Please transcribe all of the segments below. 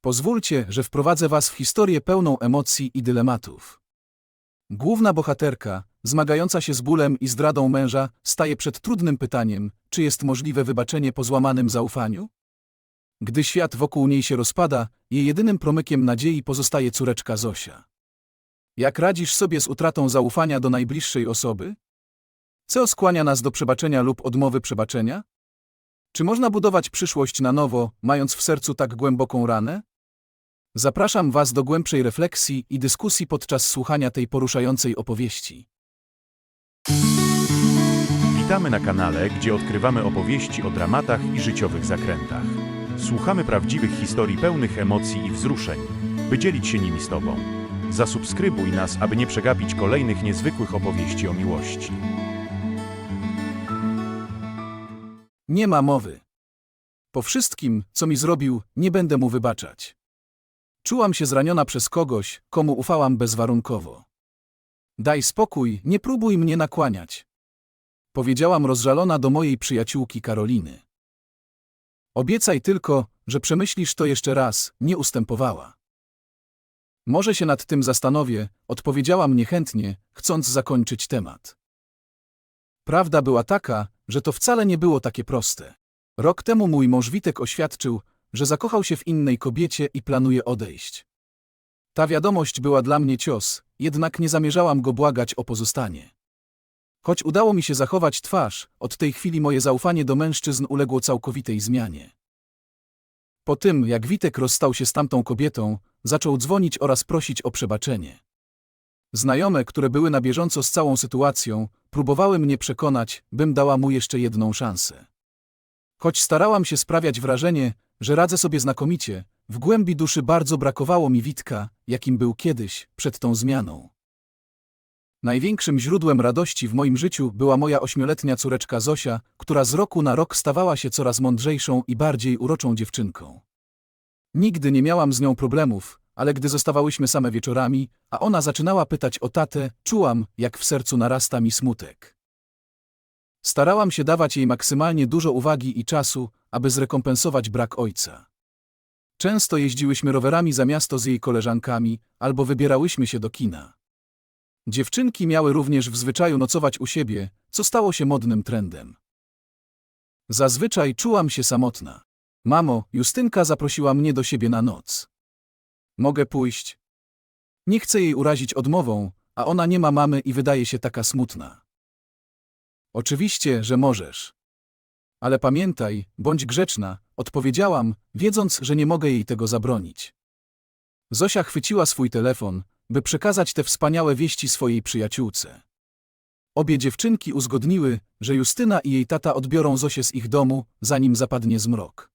Pozwólcie, że wprowadzę was w historię pełną emocji i dylematów. Główna bohaterka, zmagająca się z bólem i zdradą męża, staje przed trudnym pytaniem, czy jest możliwe wybaczenie po złamanym zaufaniu? Gdy świat wokół niej się rozpada, jej jedynym promykiem nadziei pozostaje córeczka Zosia. Jak radzisz sobie z utratą zaufania do najbliższej osoby? Co skłania nas do przebaczenia lub odmowy przebaczenia? Czy można budować przyszłość na nowo, mając w sercu tak głęboką ranę? Zapraszam Was do głębszej refleksji i dyskusji podczas słuchania tej poruszającej opowieści. Witamy na kanale, gdzie odkrywamy opowieści o dramatach i życiowych zakrętach. Słuchamy prawdziwych historii pełnych emocji i wzruszeń, by dzielić się nimi z Tobą. Zasubskrybuj nas, aby nie przegapić kolejnych niezwykłych opowieści o miłości. Nie ma mowy. Po wszystkim, co mi zrobił, nie będę mu wybaczać. Czułam się zraniona przez kogoś, komu ufałam bezwarunkowo. Daj spokój, nie próbuj mnie nakłaniać. Powiedziałam rozżalona do mojej przyjaciółki Karoliny. Obiecaj tylko, że przemyślisz to jeszcze raz, nie ustępowała. Może się nad tym zastanowię, odpowiedziałam niechętnie, chcąc zakończyć temat. Prawda była taka, że to wcale nie było takie proste. Rok temu mój mąż Witek oświadczył, że zakochał się w innej kobiecie i planuje odejść. Ta wiadomość była dla mnie cios, jednak nie zamierzałam go błagać o pozostanie. Choć udało mi się zachować twarz, od tej chwili moje zaufanie do mężczyzn uległo całkowitej zmianie. Po tym, jak Witek rozstał się z tamtą kobietą, zaczął dzwonić oraz prosić o przebaczenie. Znajome, które były na bieżąco z całą sytuacją, próbowały mnie przekonać, bym dała mu jeszcze jedną szansę. Choć starałam się sprawiać wrażenie, że radzę sobie znakomicie, w głębi duszy bardzo brakowało mi Witka, jakim był kiedyś, przed tą zmianą. Największym źródłem radości w moim życiu była moja ośmioletnia córeczka Zosia, która z roku na rok stawała się coraz mądrzejszą i bardziej uroczą dziewczynką. Nigdy nie miałam z nią problemów, ale gdy zostawałyśmy same wieczorami, a ona zaczynała pytać o tatę, czułam, jak w sercu narasta mi smutek. Starałam się dawać jej maksymalnie dużo uwagi i czasu, aby zrekompensować brak ojca. Często jeździłyśmy rowerami za miasto z jej koleżankami, albo wybierałyśmy się do kina. Dziewczynki miały również w zwyczaju nocować u siebie, co stało się modnym trendem. Zazwyczaj czułam się samotna. Mamo, Justynka zaprosiła mnie do siebie na noc. Mogę pójść? Nie chcę jej urazić odmową, a ona nie ma mamy i wydaje się taka smutna. Oczywiście, że możesz. Ale pamiętaj, bądź grzeczna, odpowiedziałam, wiedząc, że nie mogę jej tego zabronić. Zosia chwyciła swój telefon, by przekazać te wspaniałe wieści swojej przyjaciółce. Obie dziewczynki uzgodniły, że Justyna i jej tata odbiorą Zosię z ich domu, zanim zapadnie zmrok.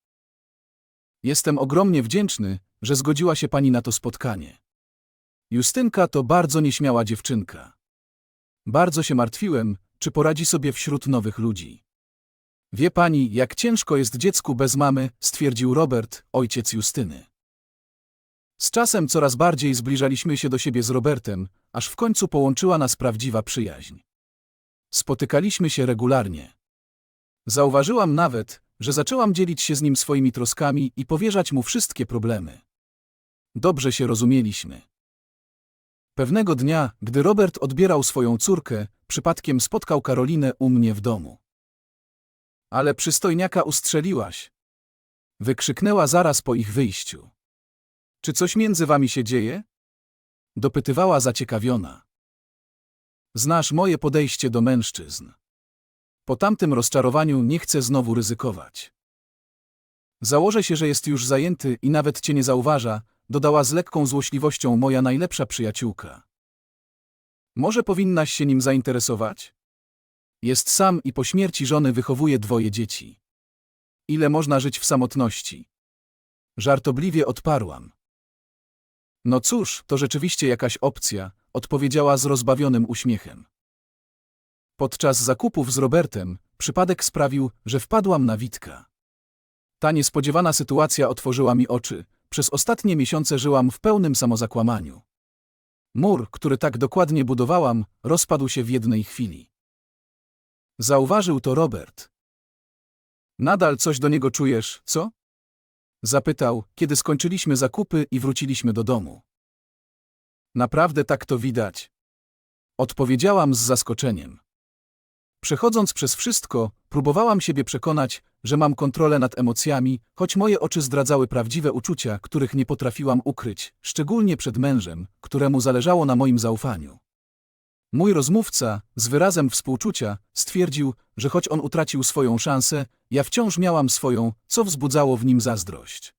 Jestem ogromnie wdzięczny, że zgodziła się pani na to spotkanie. Justynka to bardzo nieśmiała dziewczynka. Bardzo się martwiłem, czy poradzi sobie wśród nowych ludzi. Wie pani, jak ciężko jest dziecku bez mamy, stwierdził Robert, ojciec Justyny. Z czasem coraz bardziej zbliżaliśmy się do siebie z Robertem, aż w końcu połączyła nas prawdziwa przyjaźń. Spotykaliśmy się regularnie. Zauważyłam nawet, że zaczęłam dzielić się z nim swoimi troskami i powierzać mu wszystkie problemy. Dobrze się rozumieliśmy. Pewnego dnia, gdy Robert odbierał swoją córkę, przypadkiem spotkał Karolinę u mnie w domu. Ale przystojniaka ustrzeliłaś. Wykrzyknęła zaraz po ich wyjściu. Czy coś między wami się dzieje? Dopytywała zaciekawiona. Znasz moje podejście do mężczyzn. Po tamtym rozczarowaniu nie chcę znowu ryzykować. Założę się, że jest już zajęty i nawet cię nie zauważa, dodała z lekką złośliwością moja najlepsza przyjaciółka. Może powinnaś się nim zainteresować? Jest sam i po śmierci żony wychowuje dwoje dzieci. Ile można żyć w samotności? Żartobliwie odparłam. No cóż, to rzeczywiście jakaś opcja, odpowiedziała z rozbawionym uśmiechem. Podczas zakupów z Robertem przypadek sprawił, że wpadłam na Witka. Ta niespodziewana sytuacja otworzyła mi oczy. Przez ostatnie miesiące żyłam w pełnym samozakłamaniu. Mur, który tak dokładnie budowałam, rozpadł się w jednej chwili. Zauważył to Robert. Nadal coś do niego czujesz, co? Zapytał, kiedy skończyliśmy zakupy i wróciliśmy do domu. Naprawdę tak to widać? Odpowiedziałam z zaskoczeniem. Przechodząc przez wszystko, próbowałam siebie przekonać, że mam kontrolę nad emocjami, choć moje oczy zdradzały prawdziwe uczucia, których nie potrafiłam ukryć, szczególnie przed mężem, któremu zależało na moim zaufaniu. Mój rozmówca, z wyrazem współczucia, stwierdził, że choć on utracił swoją szansę, ja wciąż miałam swoją, co wzbudzało w nim zazdrość.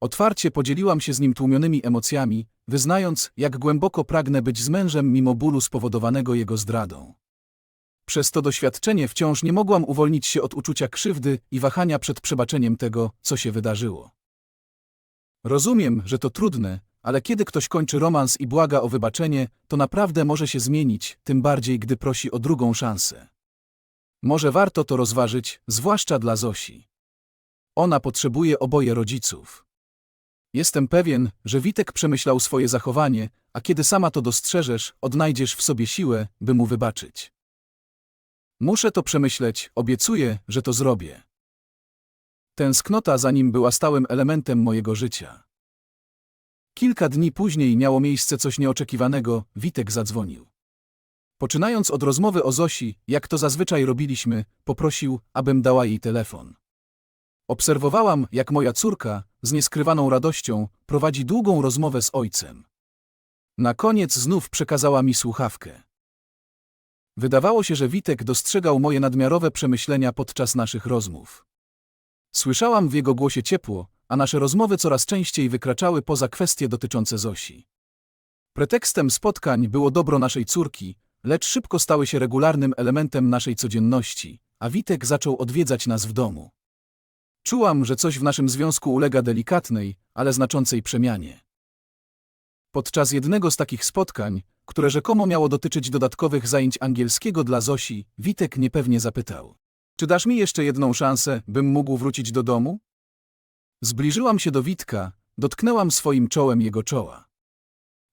Otwarcie podzieliłam się z nim tłumionymi emocjami, wyznając, jak głęboko pragnę być z mężem mimo bólu spowodowanego jego zdradą. Przez to doświadczenie wciąż nie mogłam uwolnić się od uczucia krzywdy i wahania przed przebaczeniem tego, co się wydarzyło. Rozumiem, że to trudne, ale kiedy ktoś kończy romans i błaga o wybaczenie, to naprawdę może się zmienić, tym bardziej gdy prosi o drugą szansę. Może warto to rozważyć, zwłaszcza dla Zosi. Ona potrzebuje oboje rodziców. Jestem pewien, że Witek przemyślał swoje zachowanie, a kiedy sama to dostrzeżesz, odnajdziesz w sobie siłę, by mu wybaczyć. Muszę to przemyśleć, obiecuję, że to zrobię. Tęsknota za nim była stałym elementem mojego życia. Kilka dni później miało miejsce coś nieoczekiwanego, Witek zadzwonił. Poczynając od rozmowy o Zosi, jak to zazwyczaj robiliśmy, poprosił, abym dała jej telefon. Obserwowałam, jak moja córka, z nieskrywaną radością, prowadzi długą rozmowę z ojcem. Na koniec znów przekazała mi słuchawkę. Wydawało się, że Witek dostrzegał moje nadmiarowe przemyślenia podczas naszych rozmów. Słyszałam w jego głosie ciepło, a nasze rozmowy coraz częściej wykraczały poza kwestie dotyczące Zosi. Pretekstem spotkań było dobro naszej córki, lecz szybko stały się regularnym elementem naszej codzienności, a Witek zaczął odwiedzać nas w domu. Czułam, że coś w naszym związku ulega delikatnej, ale znaczącej przemianie. Podczas jednego z takich spotkań, które rzekomo miało dotyczyć dodatkowych zajęć angielskiego dla Zosi, Witek niepewnie zapytał: Czy dasz mi jeszcze jedną szansę, bym mógł wrócić do domu? Zbliżyłam się do Witka, dotknęłam swoim czołem jego czoła.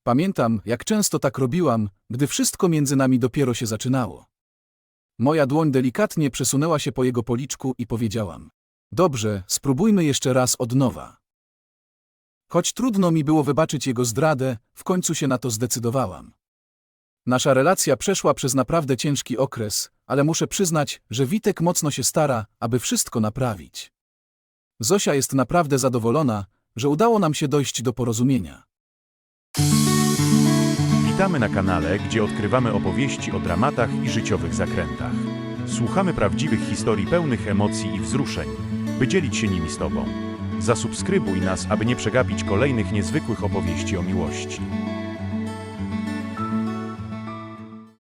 Pamiętam, jak często tak robiłam, gdy wszystko między nami dopiero się zaczynało. Moja dłoń delikatnie przesunęła się po jego policzku i powiedziałam: Dobrze, spróbujmy jeszcze raz od nowa. Choć trudno mi było wybaczyć jego zdradę, w końcu się na to zdecydowałam. Nasza relacja przeszła przez naprawdę ciężki okres, ale muszę przyznać, że Witek mocno się stara, aby wszystko naprawić. Zosia jest naprawdę zadowolona, że udało nam się dojść do porozumienia. Witamy na kanale, gdzie odkrywamy opowieści o dramatach i życiowych zakrętach. Słuchamy prawdziwych historii pełnych emocji i wzruszeń, by dzielić się nimi z Tobą. Zasubskrybuj nas, aby nie przegapić kolejnych niezwykłych opowieści o miłości.